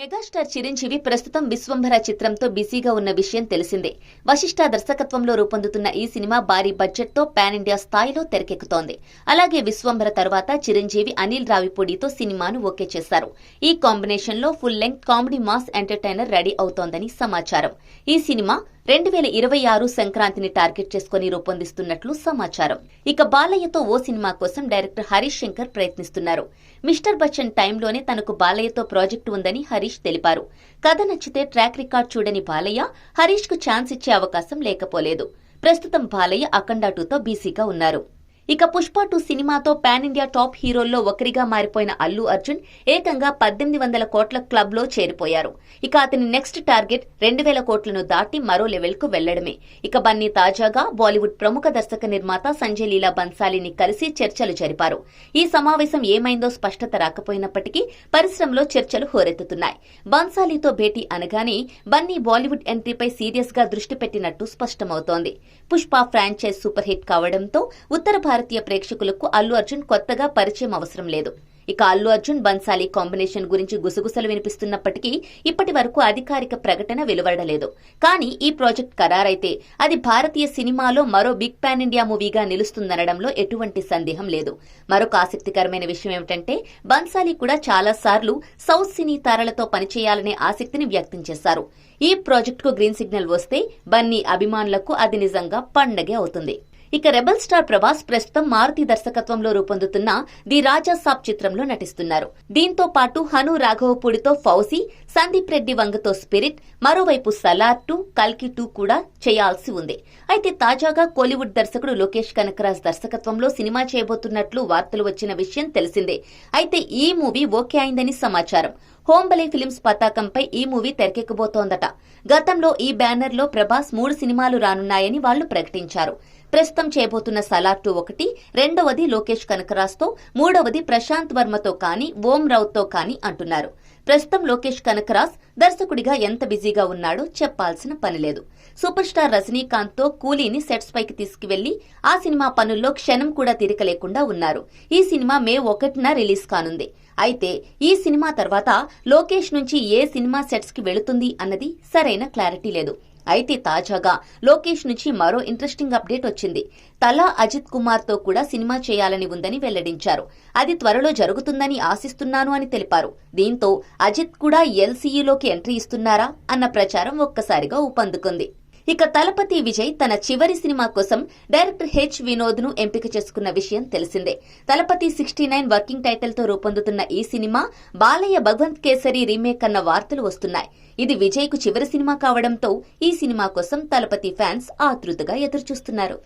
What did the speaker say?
Megastar Chiranjeevi ప్రస్తుతం విశ్వంభర చిత్రంతో బిజీగా ఉన్న విషయం తెలిసిందే. వశిష్ఠ దర్శకత్వంలో రూపొందుతున్న ఈ సినిమా భారీ బడ్జెట్తో పాన్ ఇండియా స్థాయిలో తెరకెక్కుతోంది. అలాగే విశ్వంభర తర్వాత చిరంజీవి అనిల్ రావిపూడితో సినిమాను ఓకే చేశారు. ఈ కాంబినేషన్లో full length comedy mass entertainer ready అవుతోందని సమాచారం. ఈ సినిమా రెండు వేల ఇరవై ఆరు సంక్రాంతిని టార్గెట్ చేసుకుని రూపొందిస్తున్నట్లు సమాచారం. ఇక బాలయ్యతో ఓ సినిమా కోసం డైరెక్టర్ హరీష్ శంకర్ ప్రయత్నిస్తున్నారు. మిస్టర్ బచ్చన్ టైంలోనే తనకు బాలయ్యతో ప్రాజెక్టు ఉందని హరీష్ తెలిపారు. కథ నచ్చితే ట్రాక్ రికార్డ్ చూడని బాలయ్య హరీష్కు ఛాన్స్ ఇచ్చే అవకాశం లేకపోలేదు. ప్రస్తుతం బాలయ్య అఖండాటుతో బీసీగా ఉన్నారు. ఇక పుష్ప టూ సినిమాతో పాన్ ఇండియా టాప్ హీరోల్లో ఒకరిగా మారిపోయిన అల్లు అర్జున్ ఏకంగా పద్దెనిమిది వందల కోట్ల క్లబ్లో చేరిపోయారు. ఇక అతని నెక్స్ట్ టార్గెట్ రెండు వేల కోట్లను దాటి మరో లెవెల్కు వెళ్ళడమే. ఇక బన్నీ తాజాగా బాలీవుడ్ ప్రముఖ దర్శక నిర్మాత సంజయ్ లీలా బన్సాలీని కలిసి చర్చలు జరిపారు. ఈ సమావేశం ఏమైందో స్పష్టత రాకపోయినప్పటికీ పరిశ్రమలో చర్చలు హోరెత్తుతున్నాయి. బన్సాలీతో భేటీ అనగానే బన్నీ బాలీవుడ్ ఎంట్రీపై సీరియస్గా దృష్టి పెట్టినట్టు స్పష్టమవుతోంది. పుష్ప ఫ్రాంచైజ్ సూపర్ హిట్ కావడంతో ఉత్తర భారతీయ ప్రేక్షకులకు అల్లు అర్జున్ కొత్తగా పరిచయం అవసరం లేదు. ఇక అల్లు అర్జున్ బన్సాలి కాంబినేషన్ గురించి గుసగుసలు వినిపిస్తున్నప్పటికీ ఇప్పటి వరకు అధికారిక ప్రకటన వెలువడలేదు. కానీ ఈ ప్రాజెక్ట్ ఖరారైతే అది భారతీయ సినిమాలో మరో బిగ్ పాన్ ఇండియా మూవీగా నిలుస్తుందనడంలో ఎటువంటి సందేహం లేదు. మరొక ఆసక్తికరమైన విషయం ఏమిటంటే బన్సాలి కూడా చాలా సార్లు సౌత్ సినీ తారలతో పనిచేయాలనే ఆసక్తిని వ్యక్తం చేశారు. ఈ ప్రాజెక్టుకు గ్రీన్ సిగ్నల్ వస్తే బన్నీ అభిమానులకు అది నిజంగా పండగే అవుతుంది. ఇక రెబల్ స్టార్ ప్రభాస్ ప్రస్తుతం మారుతి దర్శకత్వంలో రూపొందుతున్న ది రాజా సాబ్ చిత్రంలో నటిస్తున్నారు. దీంతో పాటు హను రాఘవపూడితో ఫౌజీ సందీప్ రెడ్డి వంగతో స్పిరిట్ మరోవైపు సలార్ టూ కల్కి టూ కూడా చేయాల్సి ఉంది. అయితే తాజాగా కోలీవుడ్ దర్శకుడు లోకేష్ కనకరాజ్ దర్శకత్వంలో సినిమా చేయబోతున్నట్లు వార్తలు వచ్చిన విషయం తెలిసిందే. అయితే ఈ మూవీ ఓకే అయిందని సమాచారం. హోంబలే ఫిలిమ్స్ పతాకంపై ఈ మూవీ తెరకెక్కబోతోందట. గతంలో ఈ బ్యానర్లో ప్రభాస్ మూడు సినిమాలు రానున్నాయని వాళ్ళు ప్రకటించారు. ప్రస్తుతం చేయబోతున్న సలార్ టూ ఒకటి రెండవది లోకేష్ కనకరాజ్తో మూడవది ప్రశాంత్ వర్మతో కానీ ఓం రావుతో కానీ అంటున్నారు. ప్రస్తుతం లోకేష్ కనకరాజ్ దర్శకుడిగా ఎంత బిజీగా ఉన్నాడో చెప్పాల్సిన పనిలేదు సూపర్ స్టార్ రజనీకాంత్తో కూలీని సెట్స్ పైకి తీసుకువెళ్ళి ఆ సినిమా పనుల్లో క్షణం కూడా తీరికలేకుండా ఉన్నారు. ఈ సినిమా మే ఒకటిన రిలీజ్ కానుంది. అయితే ఈ సినిమా తర్వాత లోకేష్ నుంచి ఏ సినిమా సెట్స్కి వెళుతుంది అన్నది సరైన క్లారిటీ లేదు. అయితే తాజాగా లోకేష్ నుంచి మరో ఇంట్రెస్టింగ్ అప్డేట్ వచ్చింది. తలా అజిత్ కుమార్తో కూడా సినిమా చేయాలని ఉందని వెల్లడించారు. అది త్వరలో జరుగుతుందని ఆశిస్తున్నాను అని తెలిపారు. దీంతో అజిత్ కూడా ఎల్సీఈలోకి ఎంట్రీ ఇస్తున్నారా అన్న ప్రచారం ఒక్కసారిగా ఊపందుకుంది. ఇక తలపతి విజయ్ తన చివరి సినిమా కోసం డైరెక్టర్ హెచ్ వినోద్ను ఎంపిక చేసుకున్న విషయం తెలిసిందే. తలపతి సిక్స్టీ నైన్ వర్కింగ్ టైటిల్తో రూపొందుతున్న ఈ సినిమా బాలయ్య భగవంత్ కేసరి రీమేక్ అన్న వార్తలు వస్తున్నాయి. ఇది విజయ్కు చివరి సినిమా కావడంతో ఈ సినిమా కోసం తలపతి ఫ్యాన్స్ ఆతృతగా ఎదురుచూస్తున్నారు.